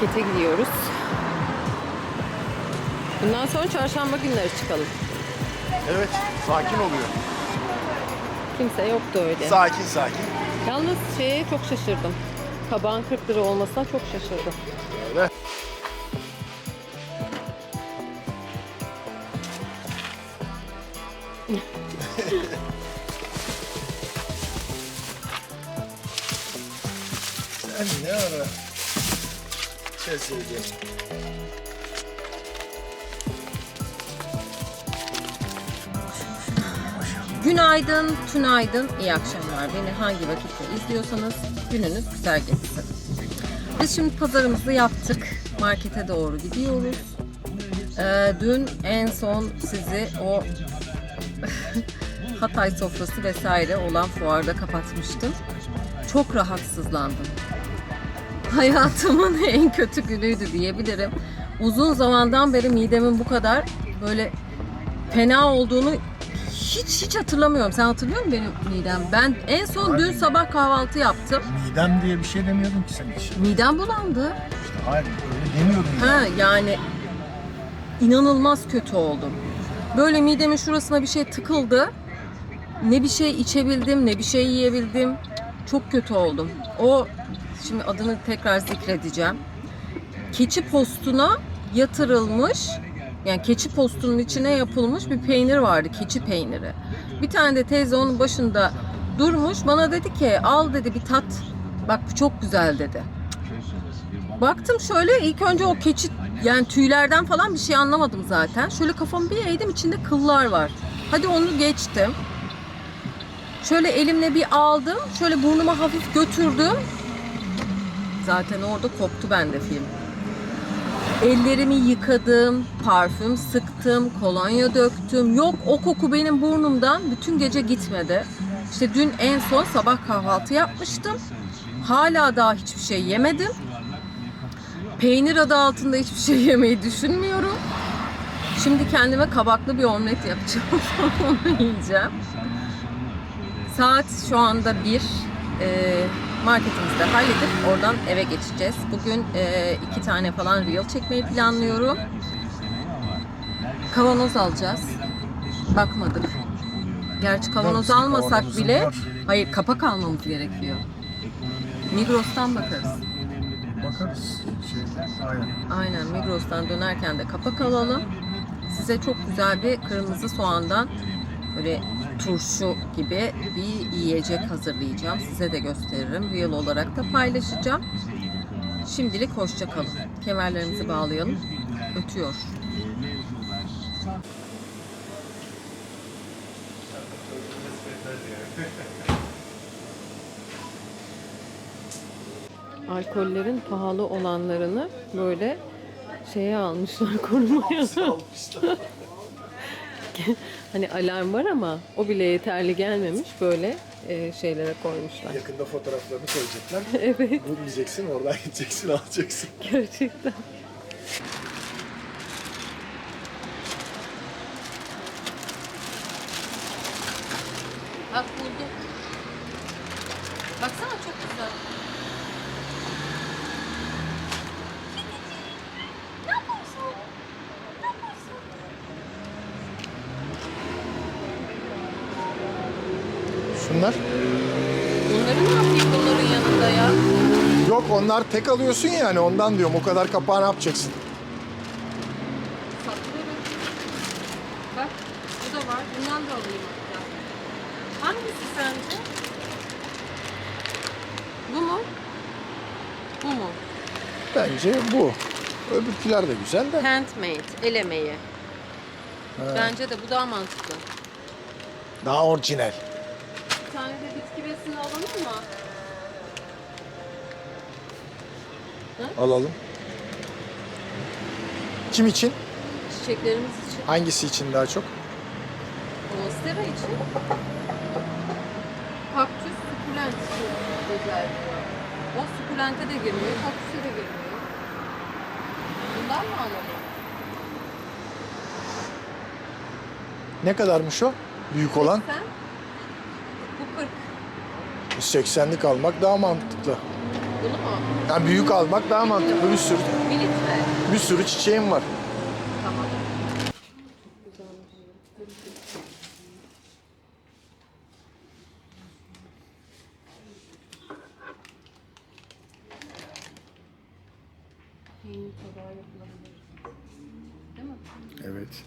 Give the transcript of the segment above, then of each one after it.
markete gidiyoruz. Bundan sonra çarşamba günleri çıkalım. Evet, sakin oluyor. Kimse yoktu öyle. Sakin sakin. Yalnız şeye çok şaşırdım. Kabağın 40 lira olmasına çok şaşırdım. Öyle. Sen ne ara şaşırdın? Günaydın, tünaydın, iyi akşamlar. Beni hangi vakitte izliyorsanız gününüz güzel geçsin. Biz şimdi pazarımızı yaptık. Markete doğru gidiyoruz. Ee, dün en son sizi o Hatay sofrası vesaire olan fuarda kapatmıştım. Çok rahatsızlandım. Hayatımın en kötü günüydü diyebilirim. Uzun zamandan beri midemin bu kadar böyle fena olduğunu hiç hiç hatırlamıyorum. Sen hatırlıyor musun benim midem? Ben en son dün sabah kahvaltı yaptım. Midem diye bir şey demiyordun ki sen hiç. Midem bulandı. İşte hayır öyle demiyordun. Ha yani inanılmaz kötü oldum. Böyle midemin şurasına bir şey tıkıldı. Ne bir şey içebildim, ne bir şey yiyebildim. Çok kötü oldum. O şimdi adını tekrar zikredeceğim. Keçi postuna yatırılmış yani keçi postunun içine yapılmış bir peynir vardı. Keçi peyniri. Bir tane de teyze onun başında durmuş. Bana dedi ki al dedi bir tat. Bak bu çok güzel dedi. Baktım şöyle ilk önce o keçi yani tüylerden falan bir şey anlamadım zaten. Şöyle kafamı bir eğdim içinde kıllar var. Hadi onu geçtim. Şöyle elimle bir aldım. Şöyle burnuma hafif götürdüm. Zaten orada koptu bende film. Ellerimi yıkadım, parfüm sıktım, kolonya döktüm. Yok o koku benim burnumdan bütün gece gitmedi. İşte dün en son sabah kahvaltı yapmıştım. Hala daha hiçbir şey yemedim. Peynir adı altında hiçbir şey yemeyi düşünmüyorum. Şimdi kendime kabaklı bir omlet yapacağım. Onu yiyeceğim. Saat şu anda 1. Ee, marketimizi de halledip oradan eve geçeceğiz. Bugün e, iki tane falan reel çekmeyi planlıyorum. Kavanoz alacağız. Bakmadık. Gerçi kavanoz almasak bile hayır kapak almamız gerekiyor. Migros'tan bakarız. Bakarız. Şey, aynen. Aynen Migros'tan dönerken de kapak alalım. Size çok güzel bir kırmızı soğandan böyle turşu gibi bir yiyecek hazırlayacağım. Size de gösteririm. Reel olarak da paylaşacağım. Şimdilik hoşça kalın. Kemerlerimizi bağlayalım. Ötüyor. Alkollerin pahalı olanlarını böyle şeye almışlar korumaya. hani alarm var ama o bile yeterli gelmemiş böyle e, şeylere koymuşlar. Yakında fotoğraflarını koyacaklar. evet Bu diyeceksin, oradan gideceksin, alacaksın. gerçekten. Bak buldum. Baksana çok güzel. Ne yapıyorsun? Ne yapıyorsun? Şunlar? Bunları ne yapayım bunların yanında ya? Yok onlar tek alıyorsun yani ondan diyorum. O kadar kapağı ne yapacaksın? Bak bu da var. Bundan da alayım hatta. Hangisi sence? Bu mu? Bu mu? Bence bu. Öbürküler de güzel de. Handmade, el emeği. Bence de bu daha mantıklı. Daha orijinal. Bir tane de bitki besini alalım mı? Alalım. Kim için? Çiçeklerimiz için. Hangisi için daha çok? Monstera için. Kaktüs sukulent çok özel. O sukulente de girmiyor, kaktüse de girmiyor. Bundan mı alalım? Ne kadarmış o? Büyük olan. Sen? Bu 40. 180'lik almak daha mantıklı. Bunu mu? Yani büyük almak daha mantıklı. Bir sürü, Bir litre. bir sürü çiçeğim var. Tamam. Peynir tabağı yapılabilir. Değil mi? Evet.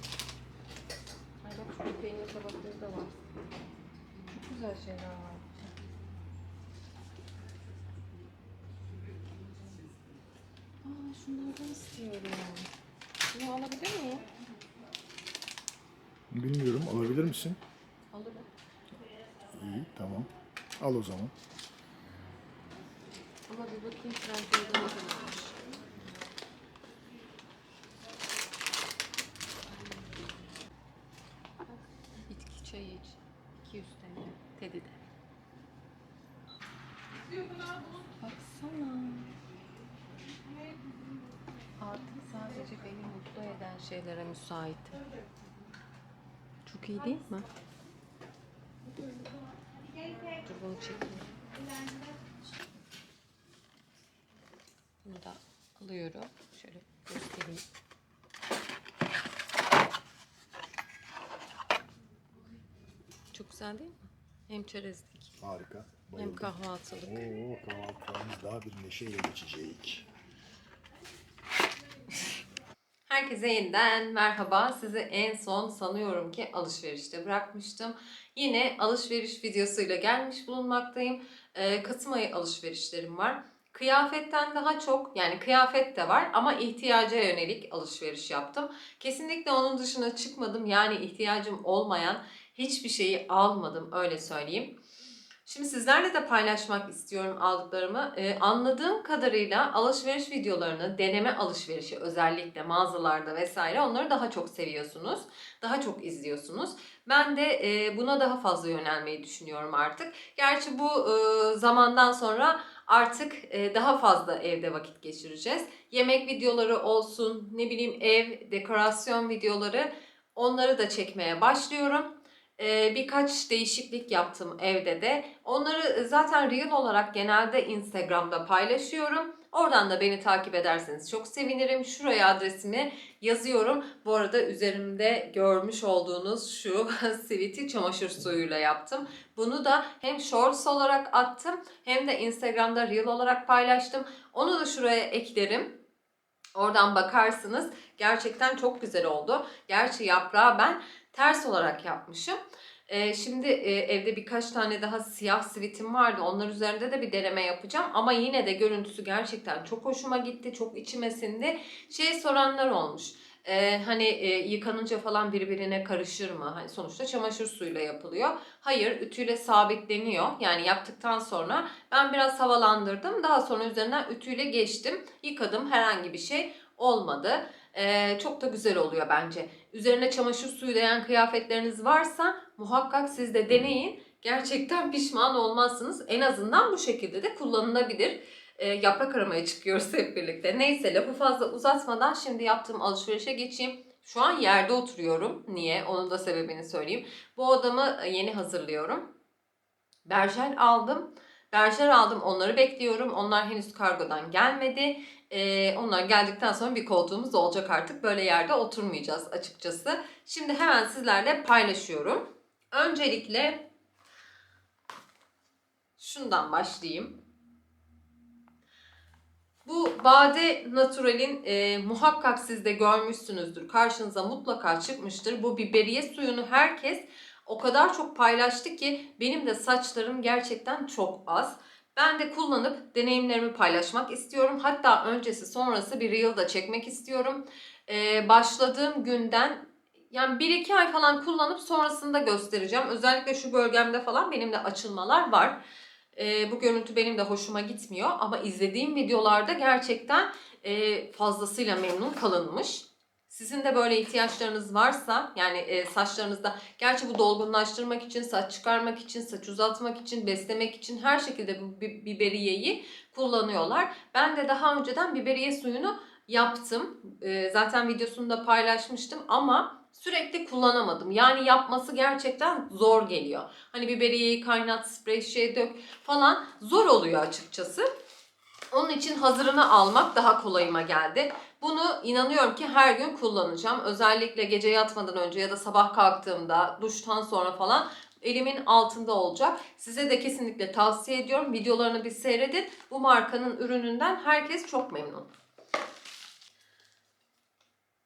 Ay bak şurada peynir tabakları da var. Çok güzel şeyler var. Şunlardan istiyorum. Bunu alabilir miyim? Bilmiyorum. Alabilir misin? Alırım. İyi. Tamam. Al o zaman. Ama bir bakayım Trendyol'da ne kadarmış. Bitki çayı iç. 200 TL. Teddy'de. Baksana. Artık sadece beni mutlu eden şeylere müsait. Çok iyi değil mi? Dur bunu çekeyim. Bunu da alıyorum. Şöyle göstereyim. Çok güzel değil mi? Hem çerezlik Harika. hem kahvaltılık. Oo, kahvaltılarımız daha bir neşeyle geçecek. Herkese yeniden merhaba. Sizi en son sanıyorum ki alışverişte bırakmıştım. Yine alışveriş videosuyla gelmiş bulunmaktayım. Ee, Kasım ayı alışverişlerim var. Kıyafetten daha çok yani kıyafet de var ama ihtiyaca yönelik alışveriş yaptım. Kesinlikle onun dışına çıkmadım. Yani ihtiyacım olmayan hiçbir şeyi almadım öyle söyleyeyim. Şimdi sizlerle de paylaşmak istiyorum aldıklarımı. Ee, anladığım kadarıyla alışveriş videolarını, deneme alışverişi özellikle mağazalarda vesaire onları daha çok seviyorsunuz. Daha çok izliyorsunuz. Ben de e, buna daha fazla yönelmeyi düşünüyorum artık. Gerçi bu e, zamandan sonra artık e, daha fazla evde vakit geçireceğiz. Yemek videoları olsun, ne bileyim ev, dekorasyon videoları onları da çekmeye başlıyorum. Ee, birkaç değişiklik yaptım evde de. Onları zaten reel olarak genelde Instagram'da paylaşıyorum. Oradan da beni takip ederseniz çok sevinirim. Şuraya adresimi yazıyorum. Bu arada üzerimde görmüş olduğunuz şu siviti çamaşır suyuyla yaptım. Bunu da hem shorts olarak attım hem de Instagram'da reel olarak paylaştım. Onu da şuraya eklerim. Oradan bakarsınız. Gerçekten çok güzel oldu. Gerçi yaprağı ben ters olarak yapmışım. Ee, şimdi e, evde birkaç tane daha siyah sivitim vardı. Onlar üzerinde de bir deneme yapacağım. Ama yine de görüntüsü gerçekten çok hoşuma gitti. Çok içime sindi. Şey soranlar olmuş. Ee, hani e, yıkanınca falan birbirine karışır mı? Hani sonuçta çamaşır suyuyla yapılıyor. Hayır, ütüyle sabitleniyor. Yani yaptıktan sonra ben biraz havalandırdım. Daha sonra üzerinden ütüyle geçtim. Yıkadım. Herhangi bir şey olmadı. Ee, çok da güzel oluyor bence. Üzerine çamaşır suyu değen kıyafetleriniz varsa muhakkak siz de deneyin. Gerçekten pişman olmazsınız. En azından bu şekilde de kullanılabilir. Ee, yaprak aramaya çıkıyoruz hep birlikte. Neyse lafı fazla uzatmadan şimdi yaptığım alışverişe geçeyim. Şu an yerde oturuyorum. Niye? Onun da sebebini söyleyeyim. Bu odamı yeni hazırlıyorum. Berjer aldım. Berjer aldım. Onları bekliyorum. Onlar henüz kargodan gelmedi. Ee, onlar geldikten sonra bir koltuğumuz olacak artık. Böyle yerde oturmayacağız açıkçası. Şimdi hemen sizlerle paylaşıyorum. Öncelikle şundan başlayayım. Bu Bade Natural'in e, muhakkak siz de görmüşsünüzdür. Karşınıza mutlaka çıkmıştır. Bu biberiye suyunu herkes o kadar çok paylaştı ki benim de saçlarım gerçekten çok az. Ben de kullanıp deneyimlerimi paylaşmak istiyorum. Hatta öncesi sonrası bir reel da çekmek istiyorum. Ee, başladığım günden yani 1-2 ay falan kullanıp sonrasında göstereceğim. Özellikle şu bölgemde falan benim de açılmalar var. Ee, bu görüntü benim de hoşuma gitmiyor. Ama izlediğim videolarda gerçekten e, fazlasıyla memnun kalınmış. Sizin de böyle ihtiyaçlarınız varsa yani e, saçlarınızda gerçi bu dolgunlaştırmak için, saç çıkarmak için, saç uzatmak için, beslemek için her şekilde bu bi- biberiyeyi kullanıyorlar. Ben de daha önceden biberiye suyunu yaptım. E, zaten videosunu da paylaşmıştım ama sürekli kullanamadım. Yani yapması gerçekten zor geliyor. Hani biberiyeyi kaynat, sprey şey dök falan zor oluyor açıkçası. Onun için hazırını almak daha kolayıma geldi. Bunu inanıyorum ki her gün kullanacağım. Özellikle gece yatmadan önce ya da sabah kalktığımda, duştan sonra falan elimin altında olacak. Size de kesinlikle tavsiye ediyorum. Videolarını bir seyredin. Bu markanın ürününden herkes çok memnun.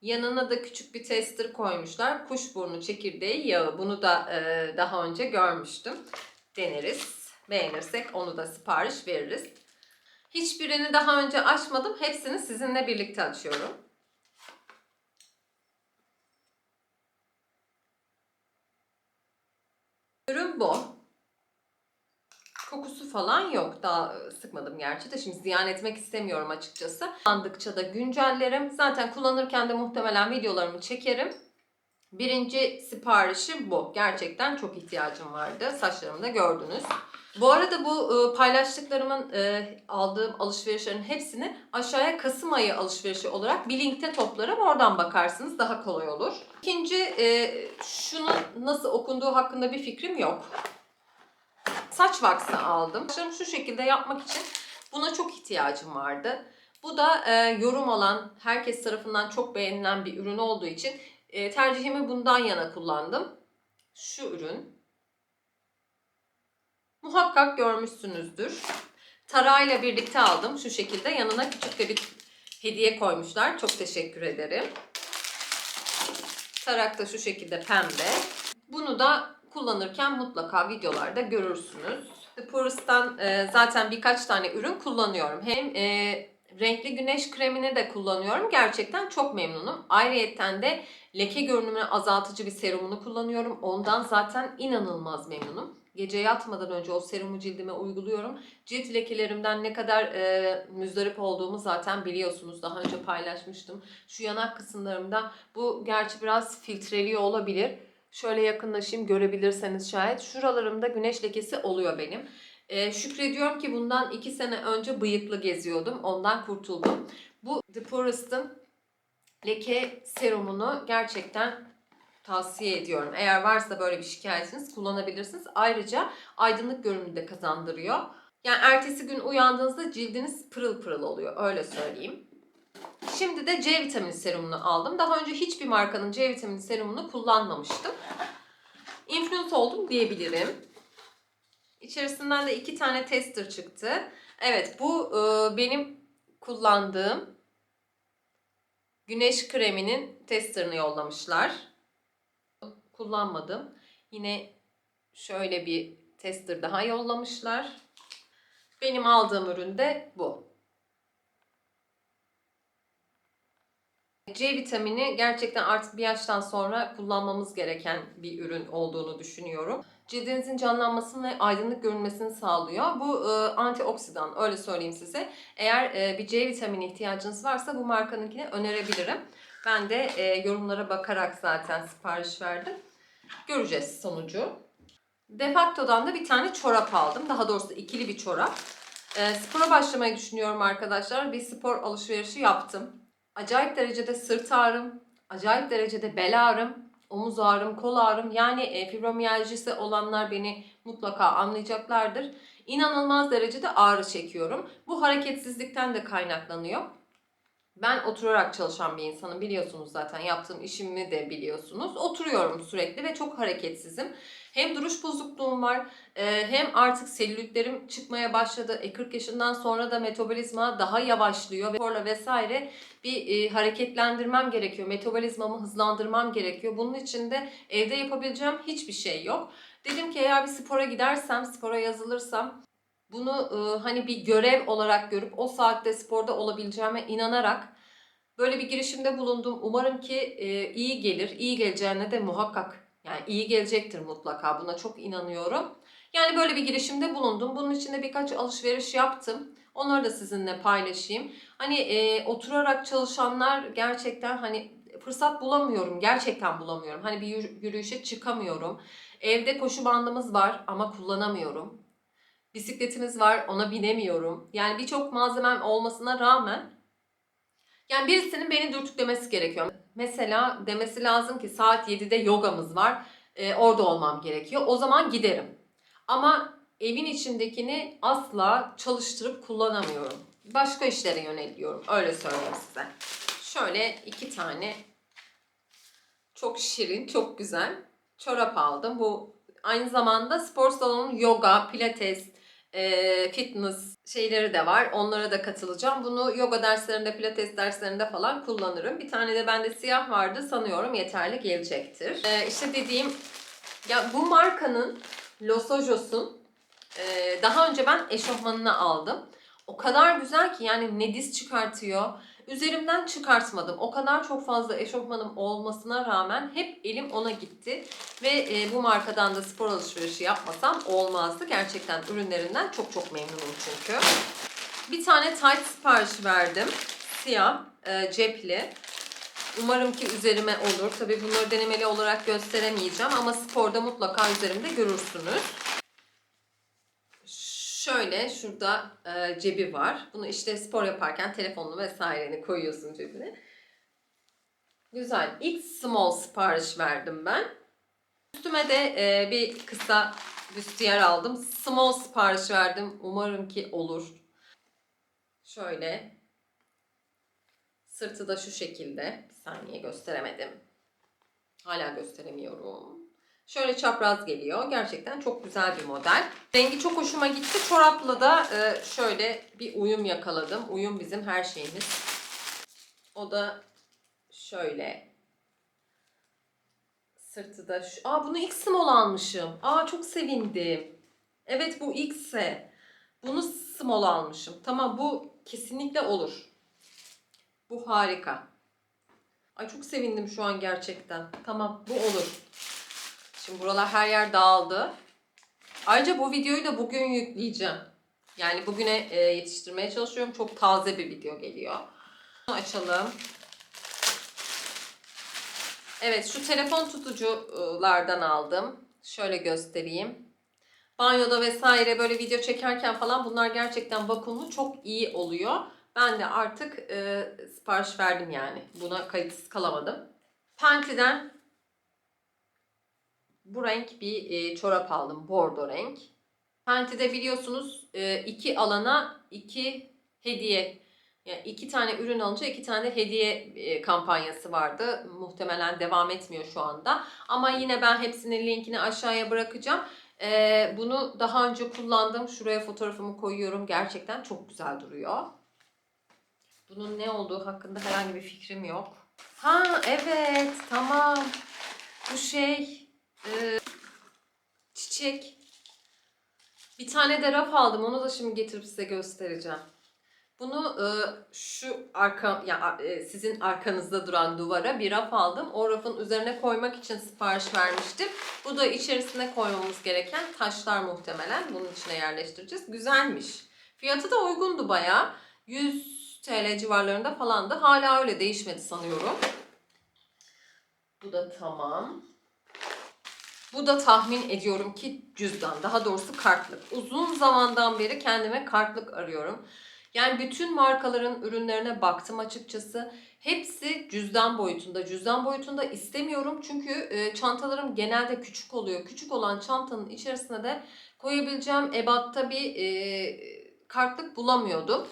Yanına da küçük bir tester koymuşlar. Kuşburnu çekirdeği yağı. Bunu da e, daha önce görmüştüm. Deneriz. Beğenirsek onu da sipariş veririz. Hiçbirini daha önce açmadım. Hepsini sizinle birlikte açıyorum. Ürün bu. Kokusu falan yok. Daha e, sıkmadım gerçi de. Şimdi ziyan etmek istemiyorum açıkçası. Kullandıkça da güncellerim. Zaten kullanırken de muhtemelen videolarımı çekerim. Birinci siparişim bu. Gerçekten çok ihtiyacım vardı. Saçlarımı da gördünüz. Bu arada bu e, paylaştıklarımın e, aldığım alışverişlerin hepsini aşağıya Kasım ayı alışverişi olarak bir linkte toplarım. Oradan bakarsınız daha kolay olur. İkinci şunun nasıl okunduğu hakkında bir fikrim yok. Saç vaksı aldım. Saçlarımı şu şekilde yapmak için buna çok ihtiyacım vardı. Bu da e, yorum alan, herkes tarafından çok beğenilen bir ürün olduğu için e, tercihimi bundan yana kullandım. Şu ürün. Muhakkak görmüşsünüzdür. Tarayla birlikte aldım. Şu şekilde yanına küçük de bir hediye koymuşlar. Çok teşekkür ederim. Tarak da şu şekilde pembe. Bunu da kullanırken mutlaka videolarda görürsünüz. The Purist'tan e, zaten birkaç tane ürün kullanıyorum. Hem e, renkli güneş kremini de kullanıyorum. Gerçekten çok memnunum. Ayrıyeten de leke görünümünü azaltıcı bir serumunu kullanıyorum. Ondan zaten inanılmaz memnunum. Gece yatmadan önce o serumu cildime uyguluyorum. Cilt lekelerimden ne kadar e, müzdarip olduğumu zaten biliyorsunuz. Daha önce paylaşmıştım. Şu yanak kısımlarımda bu gerçi biraz filtreliyor olabilir. Şöyle yakınlaşayım görebilirseniz şayet. Şuralarımda güneş lekesi oluyor benim. E, şükrediyorum ki bundan 2 sene önce bıyıklı geziyordum. Ondan kurtuldum. Bu The Purist'ın leke serumunu gerçekten tavsiye ediyorum. Eğer varsa böyle bir şikayetiniz kullanabilirsiniz. Ayrıca aydınlık görünümü de kazandırıyor. Yani ertesi gün uyandığınızda cildiniz pırıl pırıl oluyor. Öyle söyleyeyim. Şimdi de C vitamini serumunu aldım. Daha önce hiçbir markanın C vitamini serumunu kullanmamıştım. Influence oldum diyebilirim. İçerisinden de iki tane tester çıktı. Evet bu e, benim kullandığım güneş kreminin testerını yollamışlar. Kullanmadım. Yine şöyle bir tester daha yollamışlar. Benim aldığım ürün de bu. C vitamini gerçekten artık bir yaştan sonra kullanmamız gereken bir ürün olduğunu düşünüyorum. Cildinizin canlanmasını ve aydınlık görünmesini sağlıyor. Bu e, antioksidan öyle söyleyeyim size. Eğer e, bir C vitamini ihtiyacınız varsa bu markanınkini önerebilirim. Ben de e, yorumlara bakarak zaten sipariş verdim. Göreceğiz sonucu. Defacto'dan da bir tane çorap aldım. Daha doğrusu ikili bir çorap. E, spora başlamayı düşünüyorum arkadaşlar. Bir spor alışverişi yaptım. Acayip derecede sırt ağrım, acayip derecede bel ağrım, omuz ağrım, kol ağrım. Yani e, fibromiyajisi olanlar beni mutlaka anlayacaklardır. İnanılmaz derecede ağrı çekiyorum. Bu hareketsizlikten de kaynaklanıyor. Ben oturarak çalışan bir insanım biliyorsunuz zaten yaptığım işimi de biliyorsunuz. Oturuyorum sürekli ve çok hareketsizim. Hem duruş bozukluğum var e, hem artık selülitlerim çıkmaya başladı. E 40 yaşından sonra da metabolizma daha yavaşlıyor ve sporla vesaire bir e, hareketlendirmem gerekiyor. Metabolizmamı hızlandırmam gerekiyor. Bunun için de evde yapabileceğim hiçbir şey yok. Dedim ki eğer bir spora gidersem, spora yazılırsam bunu e, hani bir görev olarak görüp o saatte sporda olabileceğime inanarak böyle bir girişimde bulundum. Umarım ki e, iyi gelir. İyi geleceğine de muhakkak yani iyi gelecektir mutlaka. Buna çok inanıyorum. Yani böyle bir girişimde bulundum. Bunun için de birkaç alışveriş yaptım. Onları da sizinle paylaşayım. Hani e, oturarak çalışanlar gerçekten hani fırsat bulamıyorum. Gerçekten bulamıyorum. Hani bir yürü- yürüyüşe çıkamıyorum. Evde koşu bandımız var ama kullanamıyorum. Bisikletimiz var ona binemiyorum. Yani birçok malzemem olmasına rağmen yani birisinin beni dürtüklemesi gerekiyor. Mesela demesi lazım ki saat 7'de yogamız var. e, orada olmam gerekiyor. O zaman giderim. Ama evin içindekini asla çalıştırıp kullanamıyorum. başka işlere yöneliyorum. Öyle söyleyeyim size. Şöyle iki tane çok şirin, çok güzel çorap aldım. Bu aynı zamanda spor salonu, yoga, pilates, e, fitness şeyleri de var. Onlara da katılacağım. Bunu yoga derslerinde, pilates derslerinde falan kullanırım. Bir tane de bende siyah vardı. Sanıyorum yeterli gelecektir. E, işte dediğim ya bu markanın Los Ojos'un e, daha önce ben eşofmanını aldım. O kadar güzel ki yani ne diz çıkartıyor. Üzerimden çıkartmadım. O kadar çok fazla eşofmanım olmasına rağmen hep elim ona gitti. Ve e, bu markadan da spor alışverişi yapmasam olmazdı. Gerçekten ürünlerinden çok çok memnunum çünkü. Bir tane tight sipariş verdim. Siyah, e, cepli. Umarım ki üzerime olur. Tabii bunları denemeli olarak gösteremeyeceğim ama sporda mutlaka üzerimde görürsünüz. Şöyle şurada e, cebi var. Bunu işte spor yaparken telefonunu vesaireni koyuyorsun cebine. Güzel. X small sipariş verdim ben. Üstüme de e, bir kısa büstiyer aldım. Small sipariş verdim. Umarım ki olur. Şöyle. Sırtı da şu şekilde. Bir saniye gösteremedim. Hala gösteremiyorum. Şöyle çapraz geliyor. Gerçekten çok güzel bir model. Rengi çok hoşuma gitti. Çorapla da e, şöyle bir uyum yakaladım. Uyum bizim her şeyimiz. O da şöyle. Sırtı da şu. Aa bunu X small almışım. Aa çok sevindim. Evet bu X'e. Bunu small almışım. Tamam bu kesinlikle olur. Bu harika. Ay çok sevindim şu an gerçekten. Tamam bu olur. Şimdi buralar her yer dağıldı. Ayrıca bu videoyu da bugün yükleyeceğim. Yani bugüne e, yetiştirmeye çalışıyorum. Çok taze bir video geliyor. Açalım. Evet şu telefon tutuculardan aldım. Şöyle göstereyim. Banyoda vesaire böyle video çekerken falan bunlar gerçekten vakumlu çok iyi oluyor. Ben de artık e, sipariş verdim yani. Buna kayıtsız kalamadım. Penti'den bu renk bir e, çorap aldım. Bordo renk. Penti'de biliyorsunuz e, iki alana iki hediye. Yani iki tane ürün alınca iki tane hediye e, kampanyası vardı. Muhtemelen devam etmiyor şu anda. Ama yine ben hepsinin linkini aşağıya bırakacağım. E, bunu daha önce kullandım. Şuraya fotoğrafımı koyuyorum. Gerçekten çok güzel duruyor. Bunun ne olduğu hakkında herhangi bir fikrim yok. Ha evet tamam. Bu şey ee, çiçek. Bir tane de raf aldım. Onu da şimdi getirip size göstereceğim. Bunu e, şu arka ya e, sizin arkanızda duran duvara bir raf aldım. O rafın üzerine koymak için sipariş vermiştim. Bu da içerisine koymamız gereken taşlar muhtemelen. Bunun içine yerleştireceğiz. Güzelmiş. Fiyatı da uygundu bayağı. 100 TL civarlarında falandı. Hala öyle değişmedi sanıyorum. Bu da tamam. Bu da tahmin ediyorum ki cüzdan. Daha doğrusu kartlık. Uzun zamandan beri kendime kartlık arıyorum. Yani bütün markaların ürünlerine baktım açıkçası. Hepsi cüzdan boyutunda. Cüzdan boyutunda istemiyorum çünkü e, çantalarım genelde küçük oluyor. Küçük olan çantanın içerisine de koyabileceğim ebatta bir e, kartlık bulamıyordum.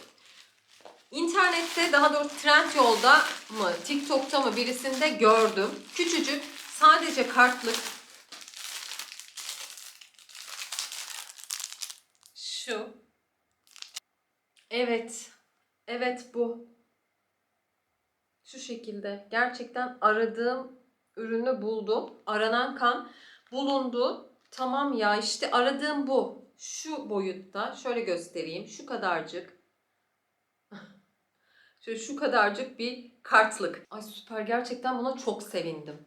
İnternette daha doğrusu Trendyol'da mı TikTok'ta mı birisinde gördüm. Küçücük sadece kartlık Şu. Evet. Evet bu. Şu şekilde. Gerçekten aradığım ürünü buldum. Aranan kan bulundu. Tamam ya işte aradığım bu. Şu boyutta. Şöyle göstereyim. Şu kadarcık. Şöyle şu kadarcık bir kartlık. Ay süper. Gerçekten buna çok sevindim.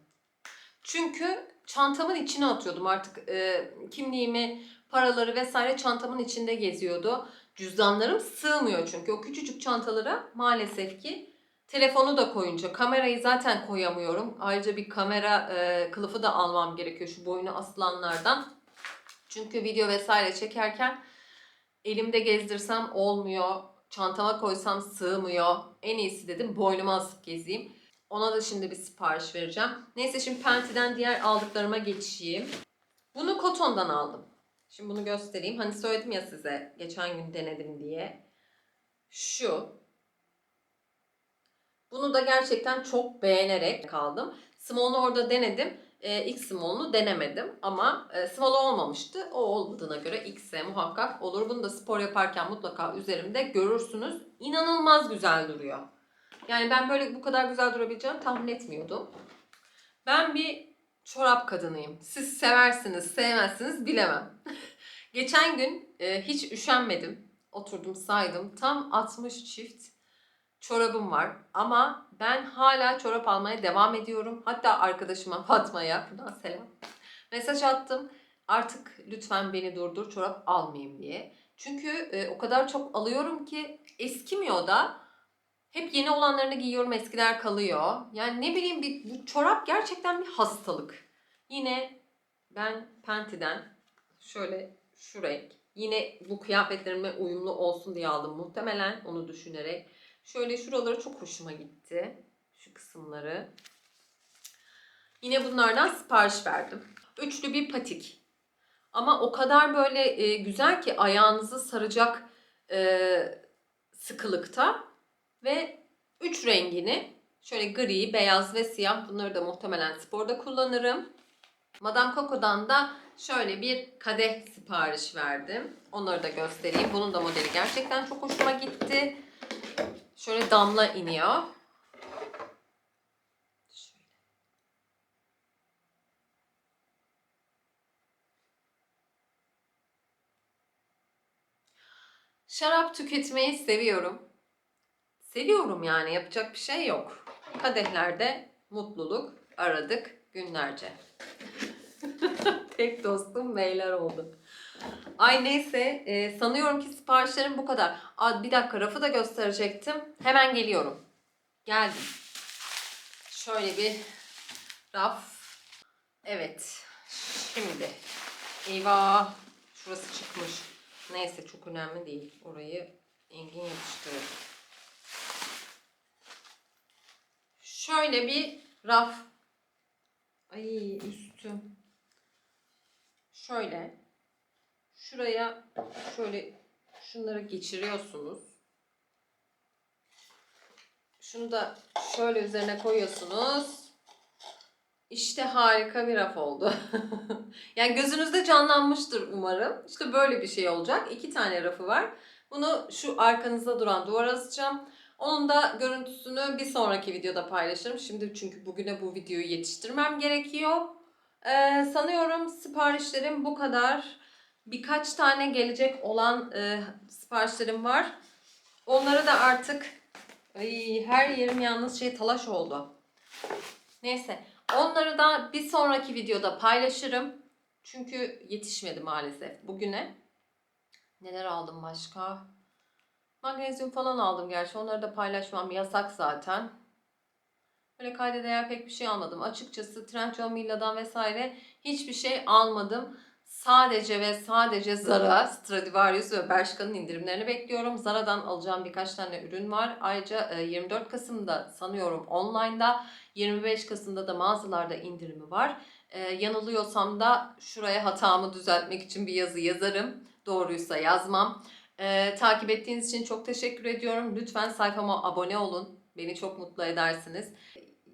Çünkü çantamın içine atıyordum artık e, kimliğimi, paraları vesaire çantamın içinde geziyordu. Cüzdanlarım sığmıyor çünkü o küçücük çantalara maalesef ki telefonu da koyunca kamerayı zaten koyamıyorum. Ayrıca bir kamera e, kılıfı da almam gerekiyor şu boynu asılanlardan. Çünkü video vesaire çekerken elimde gezdirsem olmuyor. Çantama koysam sığmıyor. En iyisi dedim boynuma asıp gezeyim. Ona da şimdi bir sipariş vereceğim. Neyse şimdi Penti'den diğer aldıklarıma geçeyim. Bunu Koton'dan aldım. Şimdi bunu göstereyim. Hani söyledim ya size geçen gün denedim diye. şu. Bunu da gerçekten çok beğenerek kaldım. Small'unu orada denedim. Ee, ilk small'unu denemedim ama e, small olmamıştı. O olmadığına göre X'e muhakkak olur. Bunu da spor yaparken mutlaka üzerimde görürsünüz. İnanılmaz güzel duruyor. Yani ben böyle bu kadar güzel durabileceğini tahmin etmiyordum. Ben bir çorap kadınıyım. Siz seversiniz, sevmezsiniz bilemem. Geçen gün e, hiç üşenmedim. Oturdum saydım. Tam 60 çift çorabım var. Ama ben hala çorap almaya devam ediyorum. Hatta arkadaşıma Fatma'ya buradan selam. Mesaj attım. Artık lütfen beni durdur çorap almayayım diye. Çünkü e, o kadar çok alıyorum ki eskimiyor da. Hep yeni olanlarını giyiyorum eskiler kalıyor. Yani ne bileyim bir, bu çorap gerçekten bir hastalık. Yine ben Penti'den şöyle şu renk. Yine bu kıyafetlerime uyumlu olsun diye aldım muhtemelen onu düşünerek. Şöyle şuraları çok hoşuma gitti. Şu kısımları. Yine bunlardan sipariş verdim. Üçlü bir patik. Ama o kadar böyle e, güzel ki ayağınızı saracak e, sıkılıkta. Ve üç rengini şöyle gri, beyaz ve siyah bunları da muhtemelen sporda kullanırım. Madame Coco'dan da şöyle bir kadeh sipariş verdim. Onları da göstereyim. Bunun da modeli gerçekten çok hoşuma gitti. Şöyle damla iniyor. Şarap tüketmeyi seviyorum. Seviyorum yani yapacak bir şey yok. Kadehlerde mutluluk aradık günlerce. Tek dostum beyler oldu. Ay neyse e, sanıyorum ki siparişlerim bu kadar. Aa, bir dakika rafı da gösterecektim. Hemen geliyorum. Geldim. Şöyle bir raf. Evet. Şimdi. Eyvah. Şurası çıkmış. Neyse çok önemli değil. Orayı Engin yapıştırır. Şöyle bir raf. Ay üstüm. Şöyle. Şuraya şöyle şunları geçiriyorsunuz. Şunu da şöyle üzerine koyuyorsunuz. İşte harika bir raf oldu. yani gözünüzde canlanmıştır umarım. İşte böyle bir şey olacak. İki tane rafı var. Bunu şu arkanızda duran duvara asacağım. Onun da görüntüsünü bir sonraki videoda paylaşırım. Şimdi çünkü bugüne bu videoyu yetiştirmem gerekiyor. Ee, sanıyorum siparişlerim bu kadar. Birkaç tane gelecek olan e, siparişlerim var. Onları da artık ay, her yerim yalnız şey talaş oldu. Neyse onları da bir sonraki videoda paylaşırım. Çünkü yetişmedi maalesef bugüne. Neler aldım başka? Magnezyum falan aldım gerçi. Onları da paylaşmam yasak zaten. Böyle kayda değer pek bir şey almadım. Açıkçası Trendyol Milla'dan vesaire hiçbir şey almadım. Sadece ve sadece Zara, Stradivarius ve Bershka'nın indirimlerini bekliyorum. Zara'dan alacağım birkaç tane ürün var. Ayrıca e, 24 Kasım'da sanıyorum online'da, 25 Kasım'da da mağazalarda indirimi var. E, yanılıyorsam da şuraya hatamı düzeltmek için bir yazı yazarım. Doğruysa yazmam. E, takip ettiğiniz için çok teşekkür ediyorum. Lütfen sayfama abone olun. Beni çok mutlu edersiniz.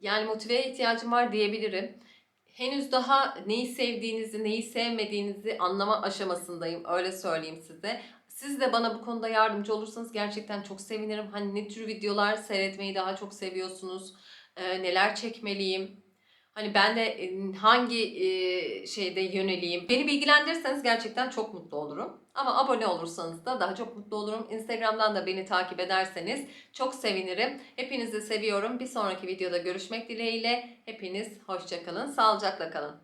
Yani motiveye ihtiyacım var diyebilirim. Henüz daha neyi sevdiğinizi, neyi sevmediğinizi anlama aşamasındayım. Öyle söyleyeyim size. Siz de bana bu konuda yardımcı olursanız gerçekten çok sevinirim. Hani ne tür videolar seyretmeyi daha çok seviyorsunuz? Ee, neler çekmeliyim? Hani ben de e, hangi e, şeyde yöneleyim? Beni bilgilendirirseniz gerçekten çok mutlu olurum. Ama abone olursanız da daha çok mutlu olurum. Instagram'dan da beni takip ederseniz çok sevinirim. Hepinizi seviyorum. Bir sonraki videoda görüşmek dileğiyle. Hepiniz hoşçakalın. Sağlıcakla kalın.